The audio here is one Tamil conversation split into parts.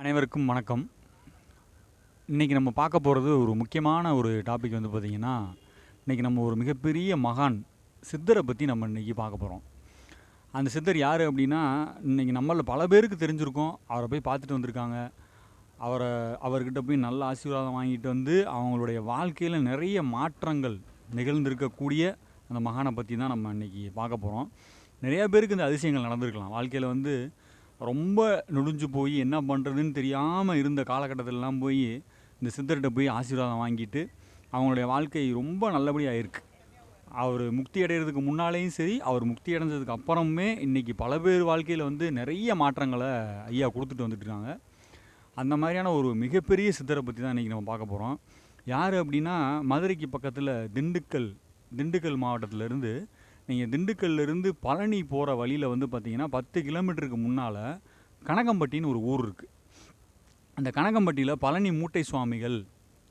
அனைவருக்கும் வணக்கம். இன்றைக்கி நம்ம பார்க்க போகிறது ஒரு முக்கியமான ஒரு டாபிக் வந்து பார்த்திங்கன்னா இன்றைக்கி நம்ம ஒரு மிகப்பெரிய மகான் சித்தரை பற்றி நம்ம இன்றைக்கி பார்க்க போகிறோம் அந்த சித்தர் யார் அப்படின்னா இன்றைக்கி நம்மளில் பல பேருக்கு தெரிஞ்சிருக்கோம். அவரை போய் பார்த்துட்டு வந்திருக்காங்க. அவரை அவர்கிட்ட போய் நல்ல ஆசீர்வாதம் வாங்கிட்டு வந்து அவங்களுடைய வாழ்க்கையில் நிறைய மாற்றங்கள் நிகழ்ந்திருக்கக்கூடிய அந்த மகானை பற்றி தான் நம்ம இன்றைக்கி பார்க்க போகிறோம் நிறையா பேருக்கு இந்த அதிசயங்கள் நடந்திருக்கலாம். வாழ்க்கையில் வந்து ரொம்ப நொடிஞ்சு போய் என்ன பண்ணுறதுன்னு தெரியாமல் இருந்த காலகட்டத்திலலாம் போய் இந்த சித்தர்கிட்ட போய் ஆசீர்வாதம் வாங்கிட்டு அவங்களுடைய வாழ்க்கை ரொம்ப நல்லபடியாக இருக்குது அவர் முக்தி அடைகிறதுக்கு முன்னாலேயும் சரி அவர் முக்தி அடைஞ்சதுக்கு அப்புறமே இன்றைக்கி பல பேர் வாழ்க்கையில் வந்து நிறைய மாற்றங்களை ஐயா கொடுத்துட்டு வந்துட்டுருக்காங்க அந்த மாதிரியான ஒரு மிகப்பெரிய சித்தரை பற்றி தான் இன்றைக்கி நம்ம பார்க்க போகிறோம் யார் அப்படின்னா மதுரைக்கு பக்கத்தில் திண்டுக்கல் திண்டுக்கல் மாவட்டத்திலேருந்து நீங்கள் திண்டுக்கல்லேருந்து பழனி போகிற வழியில் வந்து பார்த்தீங்கன்னா பத்து கிலோமீட்டருக்கு முன்னால் கனகம்பட்டின்னு ஒரு ஊர் இருக்குது அந்த கனகம்பட்டியில் பழனி மூட்டை சுவாமிகள்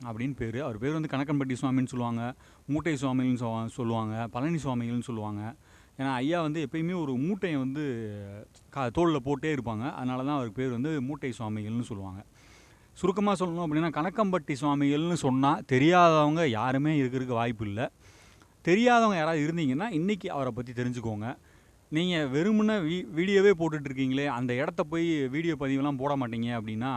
அப்படின்னு பேர். அவர் பேர் வந்து கனகம்பட்டி சுவாமின்னு சொல்லுவாங்க. மூட்டை சுவாமிகள்னு சொ- சொல்லுவாங்க. பழனி சுவாமிகள்னு சொல்லுவாங்க. ஏன்னா ஐயா வந்து எப்பயுமே ஒரு மூட்டையை வந்து கா தோளில் போட்டே இருப்பாங்க. அதனால தான் அவருக்கு பேர் வந்து மூட்டை சுவாமிகள்னு சொல்லுவாங்க. சுருக்கமாக சொல்லணும் அப்படின்னா கனக்கம்பட்டி சுவாமிகள்னு சொன்னால் தெரியாதவங்க யாருமே இருக்கிறதுக்கு வாய்ப்பு இல்லை. தெரியாதவங்க யாராவது இருந்தீங்கன்னா இன்றைக்கி அவரை பற்றி தெரிஞ்சுக்கோங்க. நீங்கள் வெறுமனே வீ வீடியோவே போட்டுட்ருக்கீங்களே அந்த இடத்த போய் வீடியோ பதிவுலாம் போட மாட்டீங்க அப்படின்னா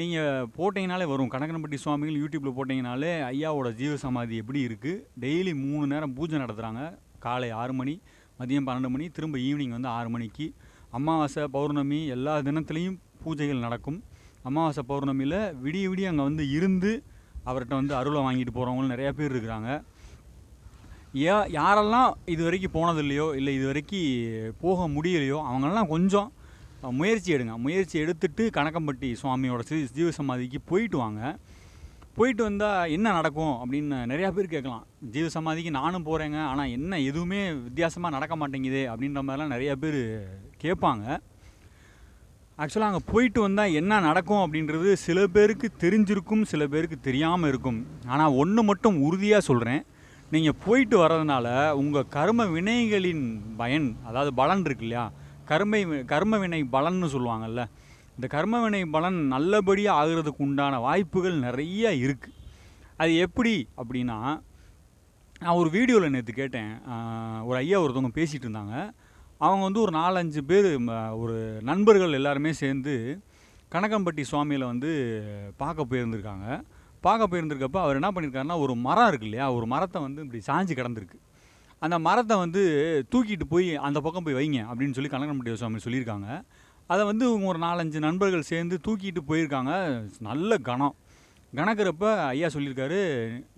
நீங்கள் போட்டிங்கனாலே வரும். கணக்கன்பட்டி சுவாமிகள் யூடியூப்பில் போட்டிங்கனாலே ஐயாவோட ஜீவ சமாதி எப்படி இருக்குது டெய்லி மூணு நேரம் பூஜை நடத்துகிறாங்க காலை ஆறு மணி மதியம் பன்னெண்டு மணி திரும்ப ஈவினிங் வந்து ஆறு மணிக்கு. அமாவாசை பௌர்ணமி எல்லா தினத்துலேயும் பூஜைகள் நடக்கும். அமாவாசை பௌர்ணமியில் விடிய விடிய அங்கே வந்து இருந்து அவர்கிட்ட வந்து அருளை வாங்கிட்டு போகிறவங்களும் நிறையா பேர் இருக்கிறாங்க. ஏ யாரெல்லாம் இது வரைக்கும் போனதில்லையோ இல்லை இது வரைக்கும் போக முடியலையோ அவங்கெல்லாம் கொஞ்சம் முயற்சி எடுங்க. முயற்சி எடுத்துட்டு கனகம்பட்டி சுவாமியோட ஸ்ரீ ஜீவ சமாதிக்கு போயிட்டு வாங்க. போயிட்டு வந்தால் என்ன நடக்கும் அப்படின்னு நிறையா பேர் கேட்கலாம். ஜீவ சமாதிக்கு நானும் போகிறேங்க ஆனால் என்ன எதுவுமே வித்தியாசமாக நடக்க மாட்டேங்குது அப்படின்ற மாதிரிலாம் நிறையா பேர் கேட்பாங்க. ஆக்சுவலாக அங்கே போயிட்டு வந்தால் என்ன நடக்கும் அப்படின்றது சில பேருக்கு தெரிஞ்சிருக்கும் சில பேருக்கு தெரியாமல் இருக்கும். ஆனால் ஒன்று மட்டும் உறுதியாக சொல்கிறேன் நீங்கள் போயிட்டு வர்றதுனால உங்கள் கர்ம வினைகளின் பயன் அதாவது பலன் இருக்கு இல்லையா? கர்மை கர்ம வினை பலன்னு சொல்லுவாங்கல்ல. இந்த கர்ம வினை பலன் நல்லபடியாக ஆகிறதுக்கு உண்டான வாய்ப்புகள் நிறைய இருக்குது அது எப்படி அப்படின்னா நான் ஒரு வீடியோவில் நேற்று கேட்டேன். ஒரு ஐயா ஒருத்தவங்க பேசிகிட்டு இருந்தாங்க. அவங்க வந்து ஒரு நாலஞ்சு பேர் ஒரு நண்பர்கள் எல்லாருமே சேர்ந்து கனகம்பட்டி சுவாமியில் வந்து பார்க்க போயிருந்திருக்காங்க. பார்க்க போயிருந்திருக்கப்ப அவர் என்ன பண்ணியிருக்காருன்னா ஒரு மரம் இருக்கு இல்லையா ஒரு மரத்தை வந்து இப்படி சாஞ்சு கிடந்திருக்கு. அந்த மரத்தை வந்து தூக்கிட்டு போய் அந்த பக்கம் போய் வைங்க அப்படின்னு சொல்லி கனகம்பட்டி சுவாமி சொல்லியிருக்காங்க. அதை வந்து இவங்க ஒரு நாலஞ்சு நண்பர்கள் சேர்ந்து தூக்கிட்டு போயிருக்காங்க. நல்ல கணம். கணக்கிறப்ப ஐயா சொல்லியிருக்காரு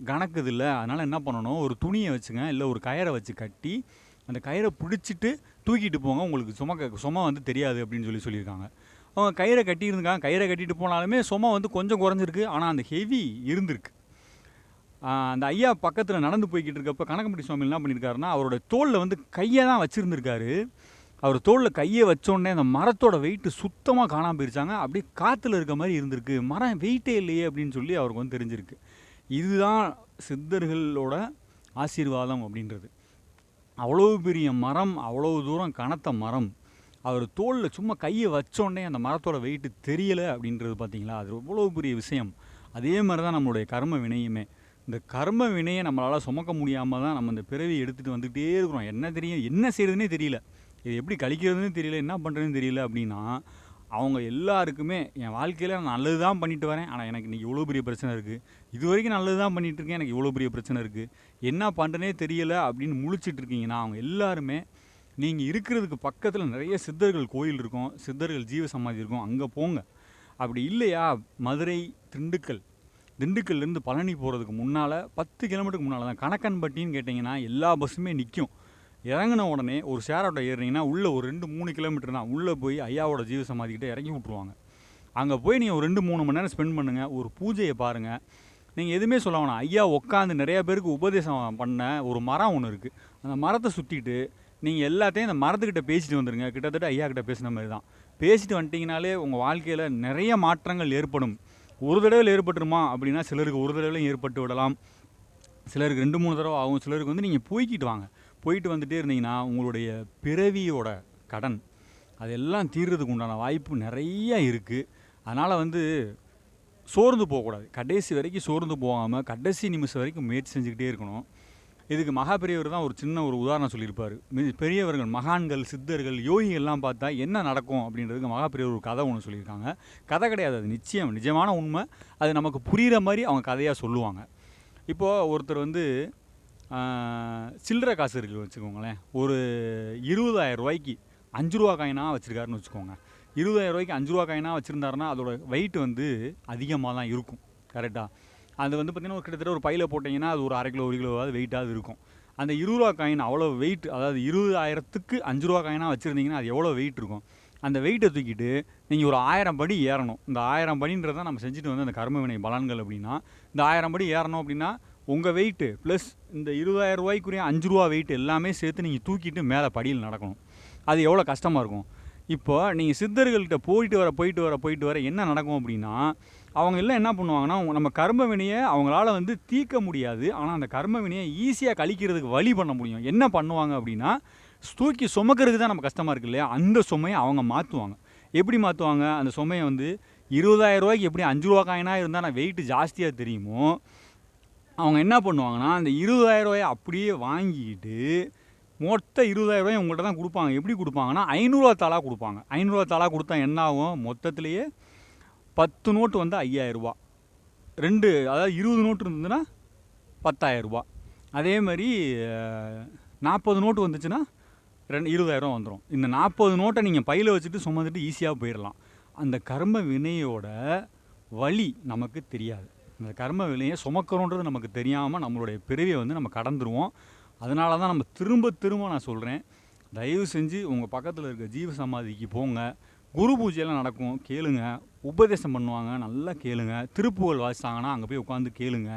கணக்குது இல்லை அதனால் என்ன பண்ணணும்? ஒரு துணியை வச்சுங்க இல்லை ஒரு கயரை வச்சு கட்டி அந்த கயிறை பிடிச்சிட்டு தூக்கிட்டு போங்க. உங்களுக்கு சுமக்க சும வந்து தெரியாது அப்படின்னு சொல்லி சொல்லியிருக்காங்க. அவங்க கயிறை கட்டியிருந்தாங்க கயிறை கட்டிட்டு போனாலுமே சும்மா வந்து கொஞ்சம் குறைஞ்சிருக்கு. ஆனால் அந்த ஹெவி இருந்திருக்கு. அந்த ஐயா பக்கத்தில் நடந்து போய்கிட்டு இருக்கப்போ கனகம்பட்டி சுவாமி என்ன பண்ணியிருக்காருன்னா அவரோட தோளில் வந்து கையை தான் வச்சுருந்துருக்காரு. அவர் தோளில் கையை வச்சோடனே அந்த மரத்தோட வெயிட்டு சுத்தமாக காணாமல் போயிருச்சாங்க. அப்படியே காற்றுல இருக்க மாதிரி இருந்திருக்கு. மரம் வெயிட்டே இல்லையே அப்படின்னு சொல்லி அவருக்கு வந்து தெரிஞ்சிருக்கு. இதுதான் சித்தர்களோட ஆசீர்வாதம் அப்படின்றது. அவ்வளோ பெரிய மரம் அவ்வளோ தூரம் கனத்த மரம். அவர் தோளில் சும்மா கையை வச்சோடனே அந்த மரத்தோட வெயிட்டு தெரியலை அப்படின்றது பார்த்தீங்களா? அது எவ்வளோ பெரிய விஷயம். அதே மாதிரி தான் நம்மளுடைய கர்ம வினையுமே. இந்த கர்ம வினையை நம்மளால் சுமக்க முடியாமல் தான் நம்ம இந்த பிறவி எடுத்துகிட்டு வந்துகிட்டே இருக்கிறோம். என்ன தெரியும்? என்ன செய்கிறதுனே தெரியல. இது எப்படி கழிக்கிறதுன்னு தெரியல. என்ன பண்ணுறதுன்னு தெரியல அப்படின்னா அவங்க எல்லாருக்குமே என் வாழ்க்கையில் நான் நல்லது தான் பண்ணிட்டு வரேன். ஆனால் எனக்கு இன்றைக்கி இவ்வளோ பெரிய பிரச்சனை இருக்குது இது வரைக்கும் நல்லது தான் பண்ணிகிட்டு இருக்கேன். எனக்கு இவ்வளோ பெரிய பிரச்சனை இருக்குது என்ன பண்ணுறனே தெரியலை அப்படின்னு முழிச்சிட்ருக்கீங்கன்னா அவங்க எல்லாருமே நீங்கள் இருக்கிறதுக்கு பக்கத்தில் நிறைய சித்தர்கள் கோயில் இருக்கும் சித்தர்கள் ஜீவ சமாதி இருக்கும் அங்கே போங்க. அப்படி இல்லையா? மதுரை திண்டுக்கல். திண்டுக்கல்லேருந்து பழனி போகிறதுக்கு முன்னால் பத்து கிலோமீட்டருக்கு முன்னால் தான் கணக்கன்பட்டின்னு கேட்டிங்கன்னா எல்லா பஸ்ஸுமே நிற்கும் இறங்கின உடனே ஒரு ஷேர் ஆட்டோ ஏறுனீங்கன்னா உள்ளே ஒரு ரெண்டு மூணு கிலோமீட்டர் தான் உள்ளே போய் ஐயாவோட ஜீவ சமாதிக்கிட்ட இறக்கி விட்ருவாங்க அங்கே போய் நீங்கள் ஒரு ரெண்டு மூணு மணி நேரம் ஸ்பெண்ட் பண்ணுங்கள் ஒரு பூஜையை பாருங்கள் நீங்கள் எதுவுமே சொல்ல வேணாம். ஐயா உட்காந்து நிறையா பேருக்கு உபதேசம் பண்ண ஒரு மரம் ஒன்று இருக்குது அந்த மரத்தை சுற்றிட்டு நீங்கள் எல்லாத்தையும் இந்த மரத்துக்கிட்ட பேசிட்டு வந்துடுங்க கிட்டத்தட்ட ஐயா கிட்ட பேசின மாதிரி தான். பேசிட்டு வந்துட்டிங்கனாலே உங்கள் வாழ்க்கையில் நிறைய மாற்றங்கள் ஏற்படும். ஒரு தடவையில் ஏற்பட்டுருமா? அப்படின்னா சிலருக்கு ஒரு தடவையிலும் ஏற்பட்டு விடலாம். சிலருக்கு ரெண்டு மூணு தடவை ஆகும். சிலருக்கு வந்து நீங்கள் போய்க்கிட்டு வாங்க. போயிட்டு வந்துட்டே இருந்தீங்கன்னா உங்களுடைய பிறவியோட கடன் அதெல்லாம் தீர்றதுக்கு உண்டான வாய்ப்பு நிறைய இருக்குது அதனால் வந்து சோர்ந்து போகக்கூடாது. கடைசி வரைக்கும் சோர்ந்து போகாமல் கடைசி நிமிஷம் வரைக்கும் முயற்சி செஞ்சுக்கிட்டே இருக்கணும். இதுக்கு மகாபெரியவர் தான் ஒரு சின்ன ஒரு உதாரணம் சொல்லியிருப்பார். பெரியவர்கள் மகான்கள் சித்தர்கள் யோகிகள்லாம் பார்த்தா என்ன நடக்கும் அப்படின்றதுக்கு மகாபெரியவர் ஒரு கதை ஒன்று சொல்லியிருக்காங்க. கதை கிடையாது அது நிச்சயம் நிஜமான உண்மை. அது நமக்கு புரிகிற மாதிரி அவங்க கதையாக சொல்லுவாங்க. இப்போது ஒருத்தர் வந்து சில்லற சில்லறை காசு இருக்கு வச்சுக்கோங்களேன். ஒரு இருபதாயிரம் ரூபாய்க்கு அஞ்சு ரூபா காயினாக வச்சுருக்காருன்னு வச்சுக்கோங்க. இருபதாயிரம் ரூபாய்க்கு அஞ்சு ரூபா காயினாக வச்சுருந்தாருன்னா அதோட வெயிட் வந்து அதிகமாக தான் இருக்கும் கரெக்டாக அது வந்து பார்த்திங்கன்னா ஒரு கிட்டத்தட்ட ஒரு பையில் போட்டிங்கன்னா அது ஒரு அரை கிலோ ஒரு கிலோவாவது வெயிட்டாவது இருக்கும். அந்த இருபது ரூபா காயின் அவ்வளோ வெயிட் அதாவது இருபதாயிரத்துக்கு அஞ்சு ரூபா காயினாக வச்சுருந்தீங்கன்னா அது எவ்வளோ வெயிட் இருக்கும்? அந்த வெயிட்டை தூக்கிட்டு நீங்கள் ஒரு ஆயிரம் படி ஏறணும். இந்த ஆயிரம் படின்றத நம்ம செஞ்சுட்டு வந்து அந்த கர்ம வினை பலன்கள் அப்படின்னா இந்த ஆயிரம் படி ஏறணும் அப்படின்னா உங்கள் வெயிட்டு ப்ளஸ் இந்த இருபதாயிரம் ரூபாய்க்குரிய அஞ்சு ரூபா வெயிட் எல்லாமே சேர்த்து நீங்கள் தூக்கிட்டு மேலே படியில் நடக்கணும். அது எவ்வளோ கஷ்டமாக இருக்கும்? இப்போ நீங்கள் சித்தர்கள்கிட்ட போயிட்டு வர போயிட்டு வர போயிட்டு வர என்ன நடக்கும் அப்படின்னா அவங்க எல்லாம் என்ன பண்ணுவாங்கன்னா அவங்க- நம்ம கர்ம வினையை அவங்களால வந்து தீர்க்க முடியாது. ஆனால் அந்த கர்ம வினையை ஈஸியாக கழிக்கிறதுக்கு வழி பண்ண முடியும். என்ன பண்ணுவாங்க அப்படின்னா தூக்கி சுமக்கிறதுக்கு தான் நம்ம கஷ்டமாக இருக்கு இல்லையா? அந்த சுமையை அவங்க மாற்றுவாங்க எப்படி மாற்றுவாங்க அந்த சுமையை வந்து இருபதாயிரம் ரூபாய்க்கு எப்படி அஞ்சு ரூபா காயினாக இருந்தால் நான் வெயிட்டு ஜாஸ்தியாக தெரியுமோ அவங்க என்ன பண்ணுவாங்கன்னா அந்த இருபதாயிரம் ரூபாயை அப்படியே வாங்கிக்கிட்டு மொத்த இருபதாயிரம் ரூபாய் உங்கள்கிட்ட தான் கொடுப்பாங்க. எப்படி கொடுப்பாங்கன்னா ஐநூறுரூவா தாளாக கொடுப்பாங்க. ஐநூறுரூவா தாளாக கொடுத்தா என்ன ஆகும்? மொத்தத்திலேயே பத்து நோட்டு வந்து ஐயாயிரரூபா ரெண்டு அதாவது இருபது நோட்டு இருந்ததுன்னா பத்தாயிரரூபா அதே மாதிரி நாற்பது நோட்டு வந்துச்சுன்னா ரெண்டு இருபதாயிரம் வந்துடும் இந்த நாற்பது நோட்டை நீங்கள் பையில் வச்சுட்டு சுமந்துட்டு ஈஸியாக போயிடலாம் அந்த கர்ம வினையோட வழி நமக்கு தெரியாது. அந்த கர்ம வினையை சுமக்கிறோன்றது நமக்கு தெரியாமல் நம்மளுடைய பிறவியை வந்து நம்ம கடந்துருவோம். அதனால தான் நம்ம திரும்ப திரும்ப நான் சொல்கிறேன் தயவு செஞ்சு உங்கள் பக்கத்தில் இருக்க ஜீவ சமாதிக்கு போங்க. குரு பூஜையெல்லாம் நடக்கும். கேளுங்க. உபதேசம் பண்ணுவாங்க. நல்லா கேளுங்க. திருப்புகழ் வாசித்தாங்கன்னா அங்கே போய் உட்காந்து கேளுங்க.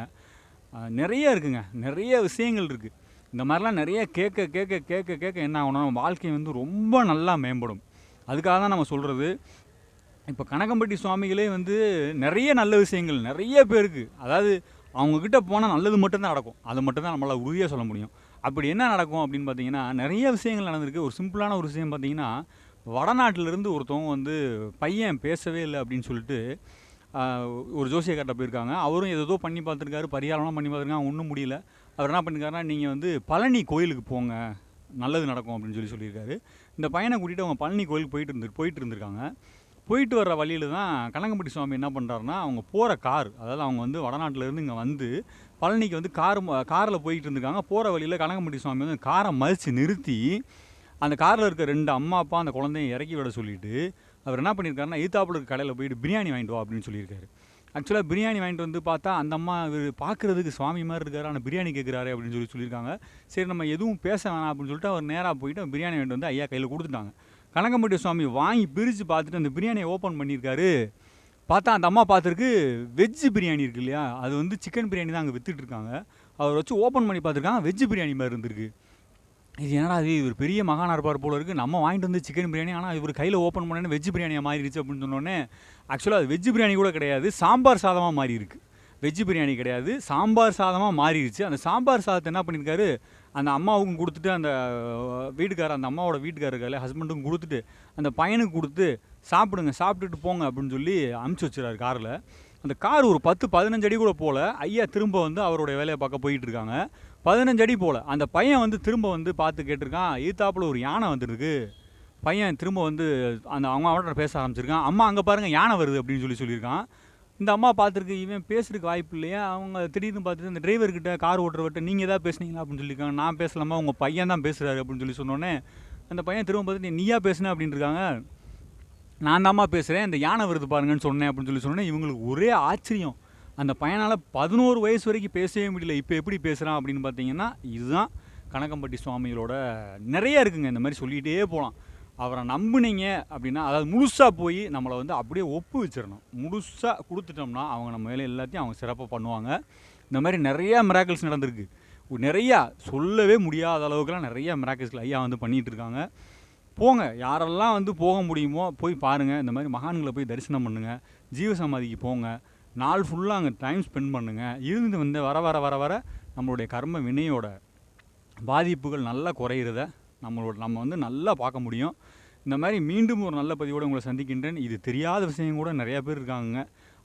நிறைய இருக்குங்க. நிறைய விஷயங்கள் இருக்குது இந்த மாதிரிலாம் நிறைய கேட்க கேட்க கேட்க கேட்க என்ன ஆகணும் நம்ம வாழ்க்கை வந்து ரொம்ப நல்லா மேம்படும். அதுக்காக தான் நம்ம சொல்கிறது இப்போ கனகம்பட்டி சுவாமிகளே வந்து நிறைய நல்ல விஷயங்கள் நிறைய பேருக்கு அதாவது அவங்கக்கிட்ட போனால் நல்லது மட்டும்தான் நடக்கும். அது மட்டும்தான் நம்மளால் உறுதியாக சொல்ல முடியும். அப்படி என்ன நடக்கும் அப்படின்னு பார்த்தீங்கன்னா நிறைய விஷயங்கள் நடந்திருக்கு. ஒரு சிம்பிளான ஒரு விஷயம் பார்த்தீங்கன்னா வடநாட்டிலிருந்து ஒருத்தவங்க வந்து பையன் பேசவே இல்லை அப்படின்னு சொல்லிட்டு ஒரு ஜோசியக்கார்ட்ட போயிருக்காங்க. அவரும் ஏதோ பண்ணி பார்த்துருக்காரு பரிகாரம்லாம் பண்ணி பார்த்துருக்காங்க ஒன்றும் முடியல. அவர் என்ன பண்ணிருக்காருன்னா நீங்கள் வந்து பழனி கோயிலுக்கு போங்க நல்லது நடக்கும் அப்படின்னு சொல்லி சொல்லியிருக்காரு. இந்த பையனை கூட்டிகிட்டு அவங்க பழனி கோயிலுக்கு போயிட்டு இருந்து போயிட்டு இருந்திருக்காங்க. போயிட்டு வர்ற வழியில் தான் கனகம்பட்டி சுவாமி என்ன பண்ணுறாருன்னா அவங்க போகிற கார் அதாவது அவங்க வந்து வடநாட்டிலேருந்து இங்கே வந்து பழனிக்கு வந்து கார் காரில் போயிட்டு இருந்திருக்காங்க. போகிற வழியில் கனகம்பட்டி சுவாமி வந்து காரை மறித்து நிறுத்தி அந்த காரில் இருக்க ரெண்டு அம்மா அப்பா அந்த குழந்தைய இறக்கி விட சொல்லிவிட்டு அவர் என்ன பண்ணியிருக்காருன்னா ஈத்தாப்பில் இருக்க கடையில் போயிட்டு பிரியாணி வாங்கிட்டு வா அப்படின்னு சொல்லியிருக்காரு. ஆக்சுவலாக பிரியாணி வாங்கிட்டு வந்து பார்த்தா அந்த அம்மா இவர் பார்க்குறதுக்கு சுவாமி மாதிரி இருக்காரு ஆனால் பிரியாணி கேட்குறாரு அப்படின்னு சொல்லி சொல்லியிருக்காங்க. சரி நம்ம எதுவும் பேச வேணாம் அப்படின்னு சொல்லிட்டு அவர் நேராக போயிட்டு பிரியாணி வாங்கிட்டு வந்து ஐயா கையில் கொடுத்துட்டாங்க. கனகம்பட்டி சுவாமி வாங்கி பிரித்து பார்த்துட்டு அந்த பிரியாணியை ஓப்பன் பண்ணியிருக்காரு. பார்த்தா அந்த அம்மா பார்த்துருக்கு வெஜ்ஜு பிரியாணி இருக்கு இல்லையா? அது வந்து சிக்கன் பிரியாணி தான் அங்கே விற்றுட்ருக்காங்க இருக்காங்க. அவர் வச்சு ஓப்பன் பண்ணி பார்த்துருக்காங்க. வெஜ்ஜு பிரியாணி மாதிரி இருந்திருக்கு. இது என்னடா இது? இவர் பெரிய மகானார்பார் இருப்பார் போல இருக்குது நம்ம வாங்கிட்டு வந்து சிக்கன் பிரியாணி. ஆனால் இவர் கையில் ஓப்பன் பண்ணேன்னு வெஜ் பிரியாணியாக மாறிடுச்சு அப்படின்னு சொன்னோடனே ஆக்சுவலாக அது வெஜ் பிரியாணி கூட கிடையாது. சாம்பார் சாதமாக மாறி இருக்கு வெஜ் பிரியாணி கிடையாது. சாம்பார் சாதமாக மாறிடுச்சு. அந்த சாம்பார் சாதத்தை என்ன பண்ணியிருக்காரு? அந்த அம்மாவுக்கும் கொடுத்துட்டு அந்த வீட்டுக்கார வீட்டுக்காரர் அந்த அம்மாவோட வீட்டுக்காரர் ஹஸ்பண்டுக்கும் கொடுத்துட்டு அந்த பையனுக்கு கொடுத்து சாப்பிடுங்க சாப்பிட்டுட்டு போங்க அப்படின்னு சொல்லி அமுச்சு வச்சுறாரு காரில். அந்த கார் ஒரு பத்து பதினஞ்சு அடி கூட போல். ஐயா திரும்ப வந்து அவருடைய வேலையை பார்க்க போயிட்டு இருக்காங்க. பதினஞ்சு அடி போல். அந்த பையன் வந்து திரும்ப வந்து பார்த்து கேட்டிருக்கான் ஈத்தாப்புல ஒரு யானை வந்துருக்கு. பையன் திரும்ப வந்து அந்த அவங்க அவன்கிட்ட பேச ஆரம்பிச்சிருக்கான். அம்மா அங்கே பாருங்க யானை வருது அப்படின்னு சொல்லி சொல்லியிருக்கான். இந்த அம்மா பார்த்துருக்கு இவன் பேசுறதுக்கு வாய்ப்பு இல்லையா? அவங்க திடீர்னு பார்த்துட்டு இந்த டிரைவர்கிட்ட கார் ஓட்டுறவர்கிட்ட நீங்கள் ஏதாவது பேசுனீங்களா? அப்படின்னு சொல்லியிருக்காங்க. நான் பேசலாமா? உங்கள் பையன் தான் பேசுகிறாரு அப்படின்னு சொல்லி சொன்னோடனே அந்த பையன் திரும்ப பார்த்துட்டு "நீ நீயா பேசுன? அப்படின்னு இருக்காங்க நான் தாம்மா பேசுகிறேன் இந்த யானை வருது பாருங்கன்னு சொன்னேன் அப்படின்னு சொல்லி சொன்னேன் இவங்களுக்கு ஒரே ஆச்சரியம். அந்த பையனால் பதினோரு வயசு வரைக்கும் பேசவே முடியல. இப்போ எப்படி பேசுகிறான் அப்படின்னு பார்த்தீங்கன்னா இதுதான் கனகம்பட்டி சுவாமிகளோட நிறைய இருக்குங்க. இந்த மாதிரி சொல்லிகிட்டே போகலாம் அவரை நம்புனீங்க அப்படின்னா அதாவது முழுசாக போய் நம்மளை வந்து அப்படியே ஒப்பு வச்சிடணும். முழுசாக கொடுத்துட்டோம்னா அவங்க நம்ம வேலை எல்லாத்தையும் அவங்க சிறப்பாக பண்ணுவாங்க. இந்த மாதிரி நிறையா மிராக்கிள்ஸ் நடந்திருக்கு. நிறையா சொல்லவே முடியாத அளவுக்குலாம் நிறையா மிராக்கிள்ஸ்கள் ஐயா வந்து பண்ணிகிட்டு இருக்காங்க. போங்க. யாரெல்லாம் வந்து போக முடியுமோ போய் பாருங்கள் இந்த மாதிரி மகான்களை போய் தரிசனம் பண்ணுங்கள் ஜீவசமாதிக்கு போங்க. நாள் ஃபுல்லாக அங்கே டைம் ஸ்பெண்ட் பண்ணுங்கள் இருந்து வந்து வர வர வர வர நம்மளுடைய கர்ம வினையோட பாதிப்புகள் நல்லா குறையிறத நம்மளோட நம்ம வந்து நல்லா பார்க்க முடியும். இந்த மாதிரி மீண்டும் ஒரு நல்ல பதிவோடு உங்களை சந்திக்கின்றேன். இது தெரியாத விஷயம் கூட நிறையா பேர் இருக்காங்க.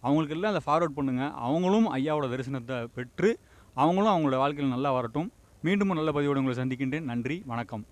அவங்களுக்கெல்லாம் அதை ஃபார்வர்ட் பண்ணுங்கள் அவங்களும் ஐயாவோட தரிசனத்தை பெற்று அவங்களும் அவங்களோட வாழ்க்கையில் நல்லா வரட்டும். மீண்டும் ஒரு நல்ல பதிவோடு உங்களை சந்திக்கின்றேன். நன்றி வணக்கம்.